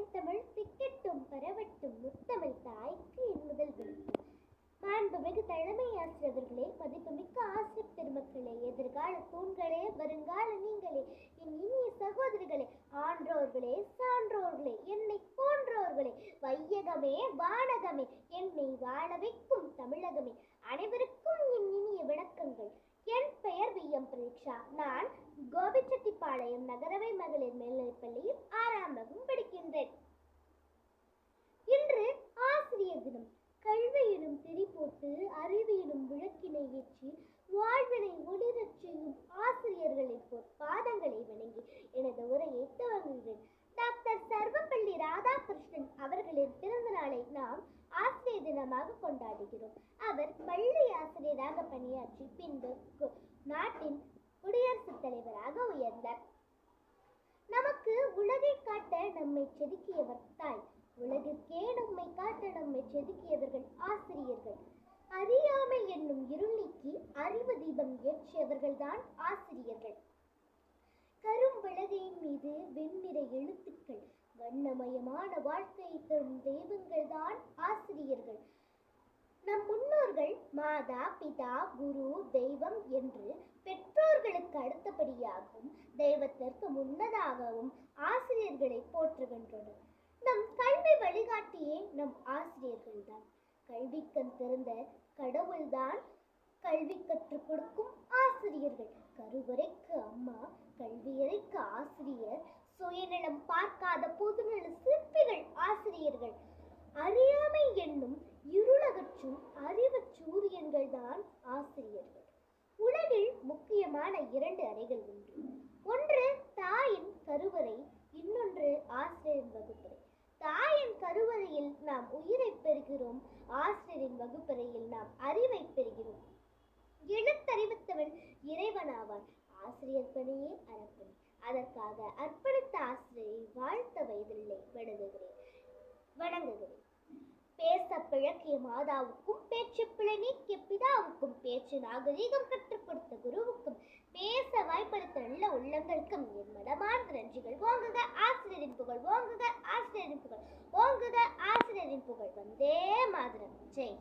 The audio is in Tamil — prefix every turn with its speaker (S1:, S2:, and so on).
S1: செந்தமிழ் திக்கட்டும் பரவட்டும் முத்தமிழ் தாய்க்கு என் முதல் வணக்கம் மாண்புமிகு தலைமை ஆசிரியர்களே மதிப்புமிக்க ஆசிரியர் பெருமக்களே எதிர்கால தூண்களே வருங்கால நீங்களே என் இனிய சகோதரிகளே ஆன்றோர்களே சான்றோர்களே என்னை போன்றோர்களே வையகமே வானகமே என்னை வாழ வைக்கும் தமிழகமே. அனைவருக்கும் என் இனிய வணக்கங்கள். என் பெயர் வி எம் பிரதீக்ஷா. நான் கோபிச்செட்டிப்பாளையம் நகரவை மகளிர் மேல்நிலைப்பள்ளியில் ஆறாம் வகுப்பு படிக்கின்றேன். இன்று ஆசிரியர் தினம் கல்வியிலும் திரி போட்டு அறிவியலும் விளக்கினை ஏற்றி வாழ்வினை ஒளிரச் செய்யும் ஆசிரியர்களின் பாதங்களை வணங்கி எனது உரையை துவங்குகிறேன். டாக்டர் சர்வப்பள்ளி ராதாகிருஷ்ணன் அவர்களின் பிறந்த நாளை நாம் ஆசிரியர் தினமாக கொண்டாடுகிறோம். அவர் பள்ளி ஆசிரியராக பணியாற்றி பின்பு நாட்டின் குடியரசுத் தலைவராக உயர்ந்தார். காட்ட நம்மை செதுக்கியவர் தாய். உலகிற்கே நம்மை காட்ட நம்மை செதுக்கியவர்கள் ஆசிரியர்கள். அறியாமை என்னும் இருள் நீக்கி அறிவு தீபம் ஏற்றியவர்கள்தான் ஆசிரியர்கள். கரும் விலகையின் மீது வெண்ணிற எழுத்துக்கள் வண்ணமயமான வாழ்க்கையை தரும் தெய்வங்கள் தான் ஆசிரியர்கள். நம் முன்னோர்கள் மாதா பிதா குரு தெய்வம் என்று பெற்றோர்களுக்கு அடுத்தபடியாகவும் தெய்வத்திற்கு முன்னதாகவும் ஆசிரியர்களை போற்றுகின்றனர். நம் கல்வி வழிகாட்டியே நம் ஆசிரியர்கள்தான் கல்விக்கண் திறந்த கடவுள்தான் கல்வி கற்றுக் கொடுக்கும் ஆசிரியர்கள். கருவறைக்கு அம்மா கல்வியறைக்கு ஆசிரியர் சுயநலம் பார்க்காத பொதுநல சிற்பிகள் ஆசிரியர்கள். அறியாமை என்னும் இருளகற்றும் அறிவு சூரியன்கள் தான் ஆசிரியர்கள். உலகில் முக்கியமான இரண்டு அறைகள் உண்டு. நாம் உயிரை பெறுகிறோம். ஆசிரியரின் வகுப்பறையில் நாம் அறிவை பெறுகிறோம். எழுத்தறிவித்தவன் இறைவனாவான். ஆசிரியர் பணியே அறப்பணி. அதற்காக அர்ப்பணித்த ஆசிரியரை வாழ்த்த வயதில்லை. வணங்குகிறேன். வணங்குகிறேன். பேச பிழக்கிய மாதாவுக்கும் பேச்சு பிழை நீக்கிய பிதாவுக்கும் பேச்சு நாகரீகம் கற்றுக் கொடுத்த குருவுக்கும் பேச வாய்ப்பளித்த நல்ல உள்ளங்களுக்கும் என் மனமார்ந்த நன்றிகள் ஓங்குக ஆசிரியரின் புகழ் ஓங்குக ஆசிரியரின் புகழ் புகழ் வந்தே மாதிரம். ஜெய்